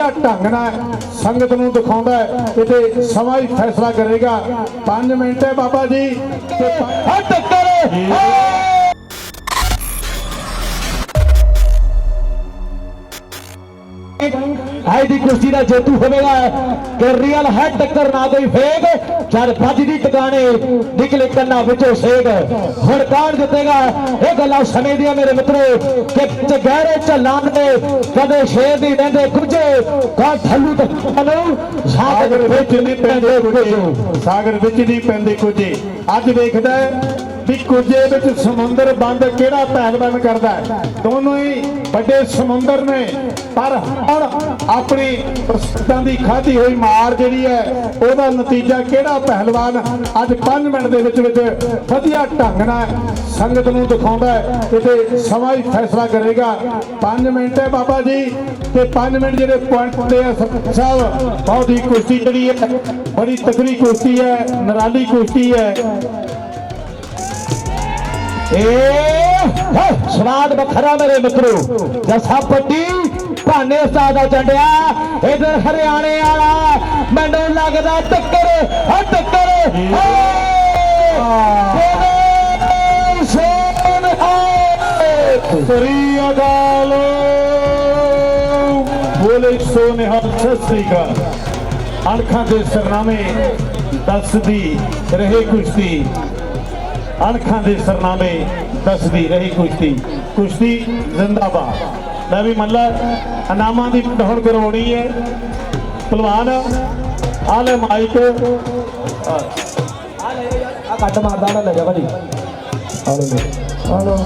ਢੰਗ ਨਾਲ ਸੰਗਤ ਨੂੰ ਦਿਖਾਉਂਦਾ ਹੈ। ਤੇ ਸਮਾਂ ਹੀ ਫੈਸਲਾ ਕਰੇਗਾ। 5 ਮਿੰਟ ਹੈ ਬਾਬਾ ਜੀ। ਤੇ ਹਾਂ ਟੱਕਰ ਹਾਈ ਦੀ ਕੁਸ਼ਤੀ ਦਾ ਜੇਤੂ ਹੋਵੇਗਾ। ਕਿ ਰੀਅਲ ਹੈ ਟੱਕਰ ਨਾ ਕੋਈ ਫੇਕ ਜਦ ਵੱਜਦੀ ਟਿਕਾਣੇ ਨਿਕਲੇ ਕੰਨਾਂ ਵਿੱਚੋਂ ਸੇਗ। ਹੁਣ ਕਾਣ ਦਿੱਤੇਗਾ ਇਹ ਗੱਲਾਂ ਸਮੇਂ ਦੀਆਂ ਮੇਰੇ ਮਿੱਤਰੋ ਕਿ ਚਗਹਿਰੇ ਝੱਲਾਂ ਨੇ ਕਦੇ ਸ਼ੇਰ ਦੀ ਰਹਿੰਦੇ ਕੁਝੇ ਕਾ ਠੱਲੂ ਤੱਕਨੂੰ ਸਾਗਰ ਵਿੱਚ ਨਹੀਂ ਪੈਂਦੇ ਕੁਝੇ। ਸਾਗਰ ਵਿੱਚ ਨਹੀਂ ਪੈਂਦੇ ਕੁਝੇ। ਅੱਜ ਵੇਖਦਾ ਵੀ ਕੁਝੇ ਵਿੱਚ ਸਮੁੰਦਰ ਬੰਦ ਕਿਹੜਾ ਪਹਿਲਵਾਨ ਕਰਦਾ ਦੋਨੋਂ ਹੀ ਵੱਡੇ ਸਮੁੰਦਰ ਨੇ। ਪਰ ਹੁਣ ਆਪਣੀ ਪ੍ਰਸਤਾਂ ਦੀ ਖਾਧੀ ਹੋਈ ਮਾਰ ਜਿਹੜੀ ਹੈ, ਉਹਦਾ ਨਤੀਜਾ ਕਿਹੜਾ ਪਹਿਲਵਾਨ ਅੱਜ 5 ਮਿੰਟ ਦੇ ਵਿੱਚ ਵਿੱਚ ਵਧੀਆ ਢੰਗ ਨਾਲ ਸੰਗਤ ਨੂੰ ਦਿਖਾਉਂਦਾ ਹੈ ਸਮਾਂ ਹੀ ਫੈਸਲਾ ਕਰੇਗਾ। 5 ਮਿੰਟ ਹੈ ਬਾਬਾ ਜੀ ਤੇ 5 ਮਿੰਟ ਜਿਹੜੇ ਪੁਆਇੰਟ ਤੇ ਆ ਸਾਹਿਬ, ਬਹੁਤ ਹੀ ਕੁਸ਼ਤੀ ਜਿਹੜੀ ਹੈ, ਬੜੀ ਤਕੜੀ ਕੁਸ਼ਤੀ ਹੈ, ਨਰਾਲੀ ਕੁਸ਼ਤੀ ਹੈ। ਏ ਸਵਾਦ ਵੱਖਰਾ ਮੇਰੇ ਮਿੱਤਰੋ। ਜਸਾ ਪੱਟੀ ਭਾਨੇ ਉਸਤਾਦ ਦਾ ਚੰਡਿਆ, ਇਧਰ ਹਰਿਆਣੇ ਵਾਲਾ, ਮੈਨੂੰ ਲੱਗਦਾ ਟੱਕਰ ਹਾਂ ਟੱਕਰ ਸ੍ਰੀ ਅਕਾਲ। ਬੋਲੇ ਸੋ ਨਿਹਾਲ ਸਤਿ ਸ੍ਰੀ ਅਕਾਲ। ਅਣਖਾਂ ਦੇ ਸਰਨਾਮੇ ਦੱਸਦੀ, ਰਹੇ ਕੁਸ਼ਤੀ। ਅਣਖਾਂ ਦੇ ਸਰਨਾਮੇ ਦੱਸਦੀ ਰਹੀ ਕੁਸ਼ਤੀ। ਕੁਸ਼ਤੀ ਜ਼ਿੰਦਾਬਾਦ। ਮੈਂ ਵੀ ਮੱਲਾ, ਇਨਾਮਾਂ ਦੀ ਹੁਣ ਕਰਵਾਉਣੀ ਹੈ। ਪਹਿਲਵਾਨ, ਆਲੇ ਮਾਈਕ। ਆ ਕੱਟ ਮਾਰਦਾ ਨਾ ਲੈ ਜਾ ਭਾਜੀ। ਹਲੋ